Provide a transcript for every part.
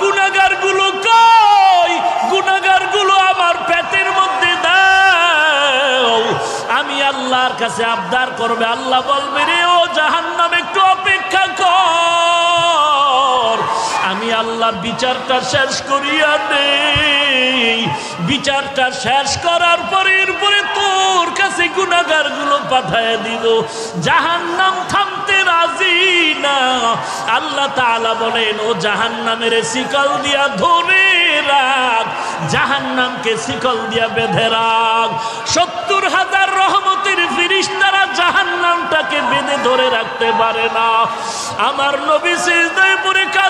গুনাগারগুলো কই? গুনাগারগুলো আমার পেটের মধ্যে দাও। আমি আল্লাহর কাছে আবদার করবে, আল্লাহ বলবে, রে ও জাহান্নাম, একটু অপেক্ষা কর। আমি আল্লাহ বিচারটা শেষ করিয়া নেই। বিচারটা শেষ করার পরে এরপরে তোর কাছে গুণাগারগুলো পাঠায় দিল। জাহান্নাম থামতে রাজি না। আল্লাহ তাআলা বলেন, ও জাহান্নামের শিকল দিয়া ধরে রাখ। জাহান্নামকে শিকল দিয়া বেঁধে রাখ। সত্তর হাজার রহমতের ফিরিস্তারা জাহান্নামটাকে বেঁধে ধরে রাখতে পারে না। আমার নবী সিজদায় পড়ে কাঁদেন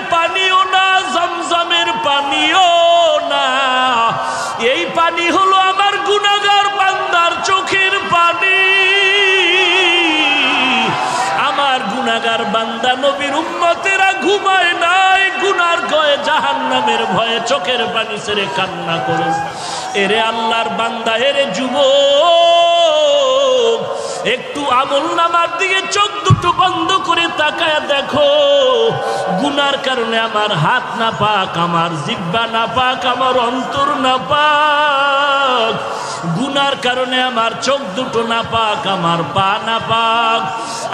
এই পানি হলো আমার গুনাগার বান্দার চোখের পানি। আমার গুনাগার বান্দা নবীর উম্মতেরা ঘুমায় নাই, গুনার গয়ে জাহান্নামের ভয়ে চোখের পানি সেরে কান্না করে। এরে আল্লাহর বান্দা, এরে যুব একটু আমল নামার দিকে চোখ দুটো বন্ধ করে তাকায় দেখো। গুনার কারণে আমার হাত না পাক, আমার জিব্বা না পাক, আমার অন্তর না পাক। গুনার কারণে আমার চোখ দুটো না পাক, আমার পা না পাক।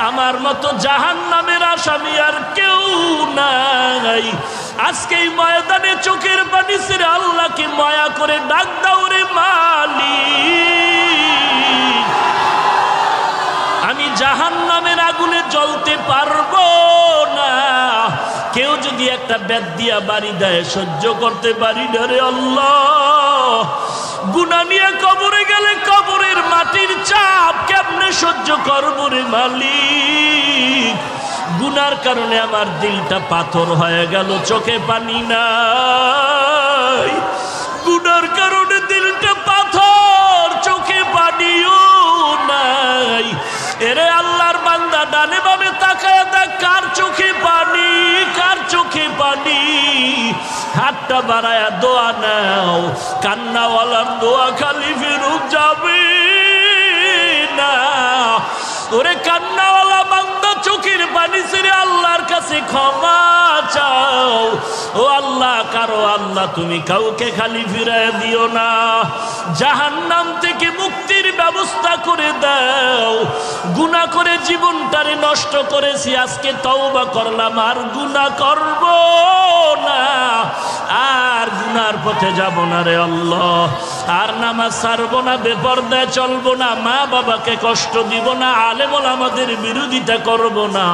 আমার মতো জাহান নামের আসামি আর কেউ নাই। আজকে এই ময়দানে চোখের পানি ছেড়ে আল্লাহকে মায়া করে ডাক দাও রে মালিক। আমি জাহান নামের আগুনে জ্বলতে পারব না। কেউ যদি একটা ব্যাদ দিয়া বাড়ি দেয়, সহ্য করতে পারি না রে আল্লাহ। গুনা নিয়ে কবরে গেলে কবরের মাটির চাপ কেমনে সহ্য করব রে মালিক? গুনার কারণে আমার দিলটা পাথর হয়ে গেল, চোখে পানি নাই। গুনার কারণে দিলটা হাতটা বাড়ায় দোয়া নাও। কান্নাওয়ালার দোয়া খালি ফেরুক যাবে না। ওরে কান্নাওয়ালা বান্দা, চোখের পানি ছেড়ে আল্লাহর কাছে ক্ষমা চাও। ও আল্লাহ, কারও আল্লাহ তুমি কাউকে খালি ফিরায় দিও না। জাহান্নাম থেকে মুক্তির ব্যবস্থা করে গুণা করে জীবনটারে নষ্ট করেছি, আজকে তওবা করলাম, আর গুণা করব না। আর গুনার পথে যাব না রে আল্লাহ। আর নামাজ সারব না, বেপর্দায় চলবো না মা বাবাকে কষ্ট দিব না, আলেমল আমাদের বিরোধিতা করব না।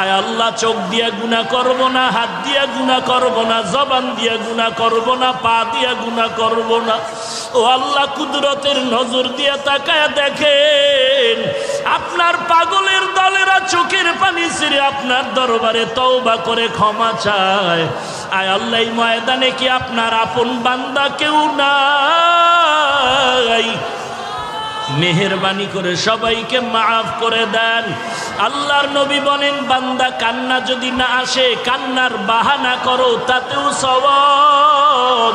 আয় আল্লাহ, চোখ দিয়া গুণা করব না, হাত দিয়া গুণা করব না, জবান দিয়া গুণা করব না, পা দিয়া গুণা করব না। ও আল্লাহ, কুদরতের নজর দিয়া তাকায় দেখেন, আপনার পাগলের দলেরা চোখের পানি ছেড়ে আপনার দরবারে তওবা করে ক্ষমা চায়। আয় আল্লাহ ময়দানে কি আপনার আপন বান্দা কেউ নাই? মেহরবানি করে সবাইকে মাফ করে দেন। আল্লাহর নবী বলেন, বান্দা কান্না যদি না আসে, কান্নার বাহানা করো, তাতেও সওয়াব।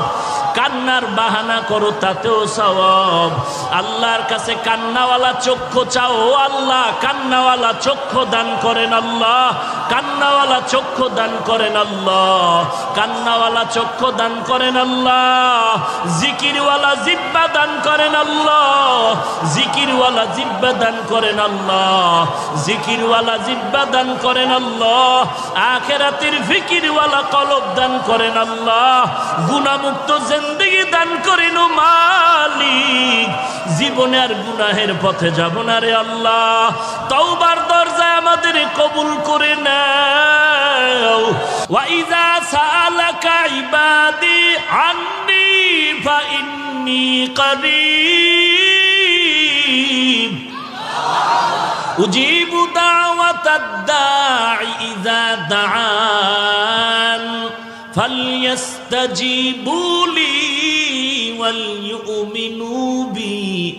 কান্নার বাহানা করো, তাতেও সওয়াব। আল্লাহর কাছে কান্নাওয়ালা চক্ষু চাও, আল্লাহ কান্নাওয়ালা চক্ষু দান করেন আল্লাহ। কান্নাওয়ালা চক্ষু দান করেন আল্লাহ, কান্নাওয়ালা চক্ষু দান করেন আল্লাহ, জিকিরওয়ালা জিব্বা দান করেন আল্লাহ, জিকিরওয়ালা জিব্বা দান করেন আল্লাহ, জিকিরওয়ালা জিব্বা দান করেন আল্লাহ, আখেরাতের ফিকিরওয়ালা কলব দান করেন আল্লাহ গুণামুক্ত জিন্দগি দান করেন মালিক জীবনে আর গুনাহের পথে যাব না রে আল্লাহ তওবার দরজায় আমাদের কবুল করে নাও ওয়াইজা সালাকা ইবাদি আন্নি ফাইন্নি করিব أجيب دعوة الداعي إذا دعان فليستجيبوا لي وليؤمنوا بي